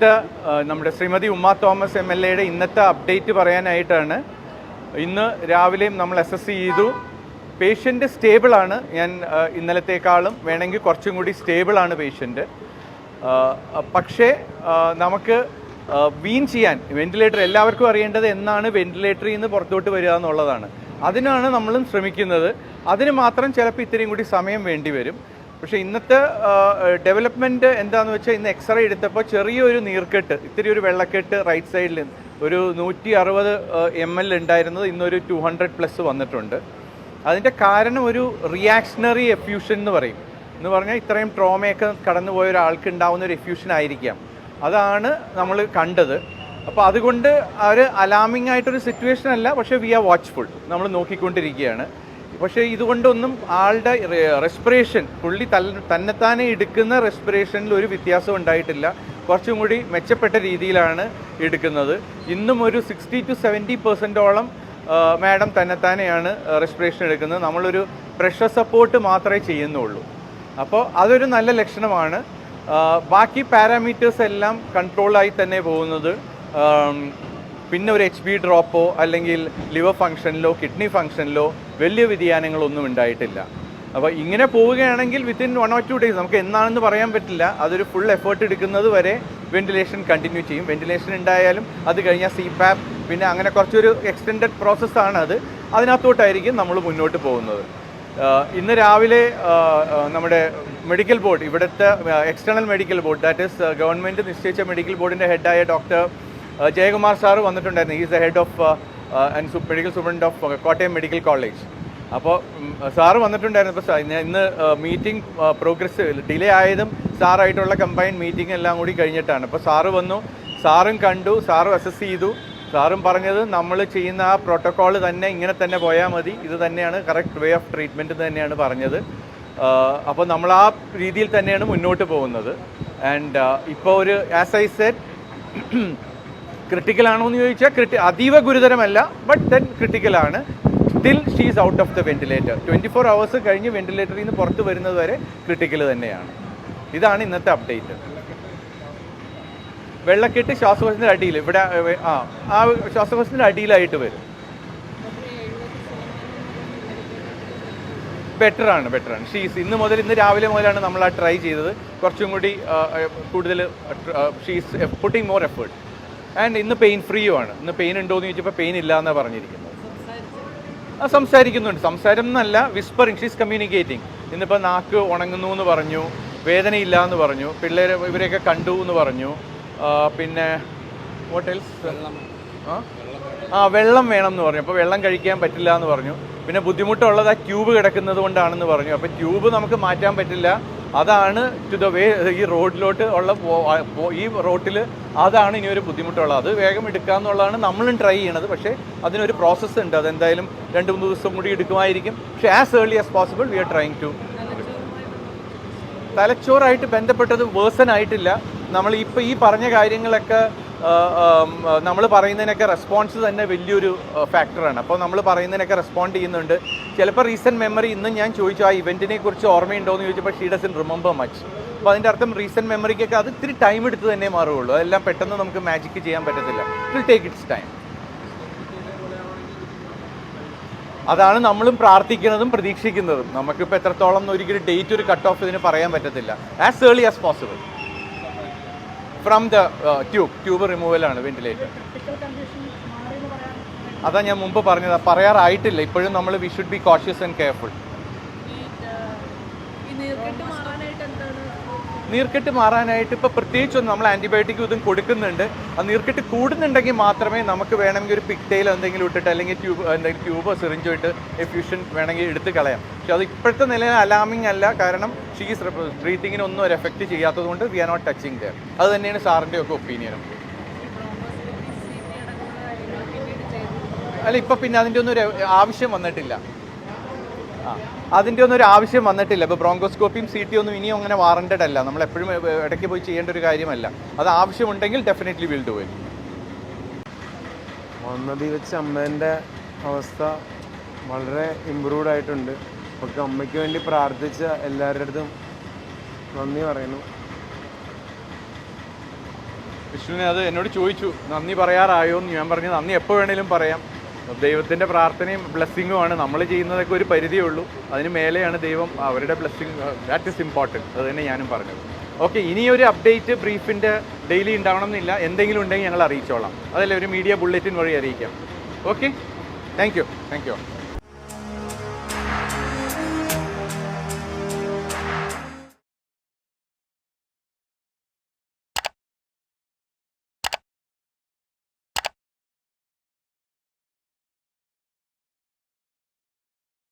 ഇന്നത്തെ നമ്മുടെ ശ്രീമതി ഉമ്മ തോമസ് എം എൽ എയുടെ ഇന്നത്തെ അപ്ഡേറ്റ് പറയാനായിട്ടാണ്. ഇന്ന് രാവിലെയും നമ്മൾ അസസ് ചെയ്തു. പേഷ്യന്റ് സ്റ്റേബിളാണ് ഞാൻ ഇന്നലത്തേക്കാളും വേണമെങ്കിൽ കുറച്ചും കൂടി സ്റ്റേബിളാണ് പേഷ്യന്റ് പക്ഷേ നമുക്ക് വീൻ ചെയ്യാൻ വെന്റിലേറ്റർ എല്ലാവർക്കും അറിയേണ്ടത് എന്നാണ് വെന്റിലേറ്ററിൽ നിന്ന് പുറത്തോട്ട് വരിക എന്നുള്ളതാണ്. അതിനാണ് നമ്മളും ശ്രമിക്കുന്നത്. അതിന് മാത്രം ചിലപ്പോൾ ഇത്രയും കൂടി സമയം വേണ്ടി വരും. പക്ഷേ ഇന്നത്തെ ഡെവലപ്മെന്റ് എന്താണെന്ന് വെച്ചാൽ ഇന്ന് എക്സ്റേ എടുത്തപ്പോൾ ചെറിയൊരു നീർക്കെട്ട് ഇത്തിരി ഒരു വെള്ളക്കെട്ട് റൈറ്റ് സൈഡിൽ ഒരു നൂറ്റി അറുപത് എം എൽ ഉണ്ടായിരുന്നത് ഇന്നൊരു ടു ഹൺഡ്രഡ് പ്ലസ് വന്നിട്ടുണ്ട്. അതിന്റെ കാരണം ഒരു റിയാക്ഷണറി എഫ്യൂഷൻ എന്ന് പറയും. എന്ന് പറഞ്ഞാൽ ഇത്രയും ട്രോമയൊക്കെ കടന്നുപോയ ഒരാൾക്ക് ഉണ്ടാവുന്ന ഒരു എഫ്യൂഷൻ ആയിരിക്കാം. അതാണ് നമ്മൾ കണ്ടത്. അപ്പോൾ അതുകൊണ്ട് ഒരു അലാമിംഗ് ആയിട്ടൊരു സിറ്റുവേഷൻ അല്ല പക്ഷേ വി ആർ വാച്ച്ഫുൾ നമ്മൾ നോക്കിക്കൊണ്ടിരിക്കുകയാണ്. പക്ഷേ ഇതുകൊണ്ടൊന്നും ആളുടെ റെസ്പിറേഷൻ പുള്ളി തന്നെത്താനെ എടുക്കുന്ന റെസ്പിറേഷനിൽ ഒരു വ്യത്യാസം ഉണ്ടായിട്ടില്ല. കുറച്ചും കൂടി മെച്ചപ്പെട്ട രീതിയിലാണ് എടുക്കുന്നത്. ഇന്നും ഒരു സിക്സ്റ്റി ടു സെവന്റി പെർസെന്റോളം മാഡം തന്നെത്താനെയാണ് റെസ്പിറേഷൻ എടുക്കുന്നത്. നമ്മളൊരു പ്രഷർ സപ്പോർട്ട് മാത്രമേ ചെയ്യുന്നുള്ളൂ. അപ്പോൾ അതൊരു നല്ല ലക്ഷണമാണ്. ബാക്കി പാരാമീറ്റേഴ്സ് എല്ലാം കൺട്രോളായി തന്നെ പോകുന്നത്. പിന്നെ ഒരു എച്ച് ബി ഡ്രോപ്പോ അല്ലെങ്കിൽ ലിവർ ഫംഗ്ഷനിലോ കിഡ്നി ഫംഗ്ഷനിലോ വലിയ വ്യതിയാനങ്ങളൊന്നും ഉണ്ടായിട്ടില്ല. അപ്പോൾ ഇങ്ങനെ പോവുകയാണെങ്കിൽ within one or two days നമുക്ക് എന്താണെന്ന് പറയാൻ പറ്റില്ല. അതൊരു ഫുൾ എഫേർട്ട് എടുക്കുന്നത് വരെ വെന്റിലേഷൻ കണ്ടിന്യൂ ചെയ്യും. വെന്റിലേഷൻ ഉണ്ടായാലും അത് കഴിഞ്ഞാൽ സി പാപ്പ് പിന്നെ അങ്ങനെ കുറച്ചൊരു എക്സ്റ്റെൻഡഡ് പ്രോസസ്സാണ് അത്. അതിനകത്തോട്ടായിരിക്കും നമ്മൾ മുന്നോട്ട് പോകുന്നത്. ഇന്ന് രാവിലെ നമ്മുടെ മെഡിക്കൽ ബോർഡ് ഇവിടുത്തെ external medical board that is government നിശ്ചയിച്ച മെഡിക്കൽ ബോർഡിന്റെ ഹെഡായ ഡോക്ടർ ജയകുമാർ സാർ വന്നിട്ടുണ്ടായിരുന്നു. Is the head of and medical superintendent of Kottayam medical college അപ്പോൾ സാറ് വന്നിട്ടുണ്ടായിരുന്നു. ഇപ്പോൾ ഇന്ന് മീറ്റിംഗ് പ്രോഗ്രസ് ഡിലേ ആയതും സാറായിട്ടുള്ള കമ്പൈൻ മീറ്റിംഗ് എല്ലാം കൂടി കഴിഞ്ഞിട്ടാണ്. അപ്പോൾ സാറ് വന്നു. സാറും കണ്ടു. സാറും അസസ് ചെയ്തു. സാറും പറഞ്ഞത് നമ്മൾ ചെയ്യുന്ന ആ പ്രോട്ടോക്കോൾ തന്നെ ഇങ്ങനെ തന്നെ പോയാൽ മതി. ഇത് തന്നെയാണ് കറക്റ്റ് വേ ഓഫ് ട്രീറ്റ്മെന്റ് തന്നെയാണ് പറഞ്ഞത്. അപ്പോൾ നമ്മൾ ആ രീതിയിൽ തന്നെയാണ് മുന്നോട്ട് പോകുന്നത്. ആൻഡ് ഇപ്പോൾ ഒരു ആസ് ഐ സെറ്റ് ക്രിട്ടിക്കൽ ആണോ എന്ന് ചോദിച്ചാൽ ക്രിട്ടി അതീവ ഗുരുതരമല്ല but then ക്രിട്ടിക്കലാണ് still she's out of the ventilator twenty four hours കഴിഞ്ഞ് വെന്റിലേറ്ററിൽ നിന്ന് പുറത്ത് വരുന്നത് വരെ ക്രിട്ടിക്കൽ തന്നെയാണ്. ഇതാണ് ഇന്നത്തെ അപ്ഡേറ്റ് വെള്ളക്കെട്ട് ശ്വാസകോശത്തിന്റെ അടിയിൽ ഇവിടെ ആ ആ ശ്വാസകോശത്തിന്റെ അടിയിലായിട്ട് വരും. ബെറ്റർ ആണ് ബെറ്റർ ആണ്. ഷീസ് ഇന്ന് മുതൽ ഇന്ന് രാവിലെ മുതലാണ് നമ്മൾ ആ ട്രൈ ചെയ്തത്. കുറച്ചും കൂടി കൂടുതൽ she's putting more effort and ഇന്ന് പെയിൻ ഫ്രീയും ആണ്. ഇന്ന് പെയിൻ ഉണ്ടോ എന്ന് ചോദിച്ചപ്പോൾ പെയിൻ ഇല്ല എന്നാണ് പറഞ്ഞിരിക്കുന്നത്. ആ സംസാരിക്കുന്നുണ്ട്. സംസാരം എന്നല്ല വിസ്പറിങ് ഷീസ് കമ്മ്യൂണിക്കേറ്റിംഗ് ഇന്നിപ്പോൾ നാക്ക് ഉണങ്ങുന്നു എന്ന് പറഞ്ഞു വേദനയില്ല എന്ന് പറഞ്ഞു പിള്ളേരെ ഇവരെയൊക്കെ കണ്ടു എന്ന് പറഞ്ഞു. പിന്നെ ഹോട്ടൽസ് ആ? വെള്ളം വേണം എന്ന് പറഞ്ഞു. അപ്പോൾ വെള്ളം കഴിക്കാൻ പറ്റില്ല എന്ന് പറഞ്ഞു. പിന്നെ ബുദ്ധിമുട്ടുള്ളത് ആ ട്യൂബ് കിടക്കുന്നത് കൊണ്ടാണെന്ന് പറഞ്ഞു. അപ്പോൾ ട്യൂബ് നമുക്ക് മാറ്റാൻ പറ്റില്ല. അതാണ് ടു ദ വേ ഈ റോഡിലോട്ട് ഉള്ള ഈ റോട്ടിൽ അതാണ് ഇനി ഒരു ബുദ്ധിമുട്ടുള്ളത്. അത് വേഗം എടുക്കുക എന്നുള്ളതാണ് നമ്മളും ട്രൈ ചെയ്യണത്. പക്ഷേ അതിനൊരു പ്രോസസ്സ് ഉണ്ട്. അതെന്തായാലും രണ്ട് മൂന്ന് ദിവസം കൂടി എടുക്കുമായിരിക്കും. പക്ഷേ as early as possible we are trying to തലച്ചോറായിട്ട് ബന്ധപ്പെട്ടത് വേഴ്സൺ ആയിട്ടില്ല. നമ്മൾ ഇപ്പോൾ ഈ പറഞ്ഞ കാര്യങ്ങളൊക്കെ നമ്മൾ പറയുന്നതിനൊക്കെ റെസ്പോൺസ് തന്നെ വലിയൊരു ഫാക്ടറാണ് അപ്പോൾ നമ്മൾ പറയുന്നതിനൊക്കെ റെസ്പോണ്ട് ചെയ്യുന്നുണ്ട്. ചിലപ്പോൾ റീസെന്റ് മെമ്മറി ഇന്നും ഞാൻ ചോദിച്ചു ആ ഇവന്റിനെ കുറിച്ച് ഓർമ്മയുണ്ടോ എന്ന് ചോദിച്ചപ്പോൾ ഷീ ഡസൻ റിമെമ്പർ മച്ച് അപ്പോൾ അതിന്റെ അർത്ഥം റീസെന്റ് മെമ്മറിക്കൊക്കെ അത് ഇത്തിരി ടൈം എടുത്ത് തന്നെ മാറുകയുള്ളൂ. അതെല്ലാം പെട്ടെന്ന് നമുക്ക് മാജിക്ക് ചെയ്യാൻ പറ്റത്തില്ല. ഇറ്റ് ടേക്ക് ഇറ്റ്സ് ടൈം അതാണ് നമ്മളും പ്രാർത്ഥിക്കുന്നതും പ്രതീക്ഷിക്കുന്നതും. നമുക്കിപ്പോൾ എത്രത്തോളം ഒരിക്കലും ഡേറ്റ് ഒരു കട്ട് ഓഫ് ഇതിന് പറയാൻ പറ്റത്തില്ല. As early as possible from the tube tube റിമൂവലാണ് ventilator അതാ ഞാൻ മുമ്പ് പറഞ്ഞത് പറയാറായിട്ടില്ല. ഇപ്പോഴും നമ്മൾ we should be cautious and careful നീർക്കെട്ട് മാറാനായിട്ട് ഇപ്പോൾ പ്രത്യേകിച്ചൊന്നും നമ്മൾ ആന്റിബയോട്ടിക് ഇതും കൊടുക്കുന്നുണ്ട്. ആ നീർക്കെട്ട് കൂടുന്നുണ്ടെങ്കിൽ മാത്രമേ നമുക്ക് വേണമെങ്കിൽ ഒരു പിക്ടയിൽ എന്തെങ്കിലും ഇട്ടിട്ട് അല്ലെങ്കിൽ ട്യൂബ് എന്തെങ്കിലും ട്യൂബോ സിറിഞ്ചോ ഇട്ട് എഫ്യൂഷൻ വേണമെങ്കിൽ എടുത്ത് കളയാം. പക്ഷെ അത് ഇപ്പോഴത്തെ നിലയിൽ അലാമിങ് അല്ല. കാരണം ഷീസ് ബ്രീത്തിങ്ങിന് ഒന്നും ഒരു എഫക്റ്റ് ചെയ്യാത്തത് കൊണ്ട് we are not touching there അത് തന്നെയാണ് സാറിന്റെ ഒക്കെ ഒപ്പീനിയനും അല്ല ഇപ്പം പിന്നെ അതിന്റെ ഒന്നും ഒരു ആവശ്യം വന്നിട്ടില്ല. ആ അതിന്റെ ഒന്നും ഒരു ആവശ്യം വന്നിട്ടില്ല. ഇപ്പോൾ ബ്രോങ്കോസ്കോപ്പിയും സി ടി ഒന്നും ഇനിയും അങ്ങനെ വാറണ്ടഡ് അല്ല. നമ്മൾ എപ്പോഴും ഇടയ്ക്ക് പോയി ചെയ്യേണ്ട ഒരു കാര്യമല്ല. അത് ആവശ്യമുണ്ടെങ്കിൽ ഡെഫിനറ്റ്ലി വിൽ ഡു ഇറ്റ് വന്നതി വെച്ച് അമ്മേന്റെ അവസ്ഥ വളരെ ഇമ്പ്രൂവ്ഡ് ആയിട്ടുണ്ട്. നമുക്ക് അമ്മയ്ക്ക് വേണ്ടി പ്രാർത്ഥിച്ച എല്ലാവരുടെ അടുത്തും നന്ദി പറയുന്നു. വിഷ്ണുവിനെ അത് എന്നോട് ചോദിച്ചു നന്ദി പറയാറായോ? എന്ന് ഞാൻ പറഞ്ഞു നന്ദി എപ്പോൾ വേണേലും പറയാം. ദൈവത്തിന്റെ പ്രാർത്ഥനയും ബ്ലെസ്സിങ്ങുമാണ് നമ്മൾ ചെയ്യുന്നതൊക്കെ ഒരു പരിധിയേ ഉള്ളൂ. അതിന് മേലെയാണ് ദൈവം അവരുടെ ബ്ലെസ്സിങ് ദാറ്റ് ഇസ് ഇമ്പോർട്ടന്റ് അത് തന്നെ ഞാനും പറഞ്ഞത്. ഓക്കെ ഇനിയൊരു അപ്ഡേറ്റ് ബ്രീഫിന്റെ ഡെയിലി ഉണ്ടാവണം എന്നില്ല എന്തെങ്കിലും ഉണ്ടെങ്കിൽ ഞങ്ങൾ അറിയിച്ചോളാം. അതല്ലേ ഒരു മീഡിയ ബുള്ളറ്റിൻ വഴി അറിയിക്കാം. Okay thank you thank you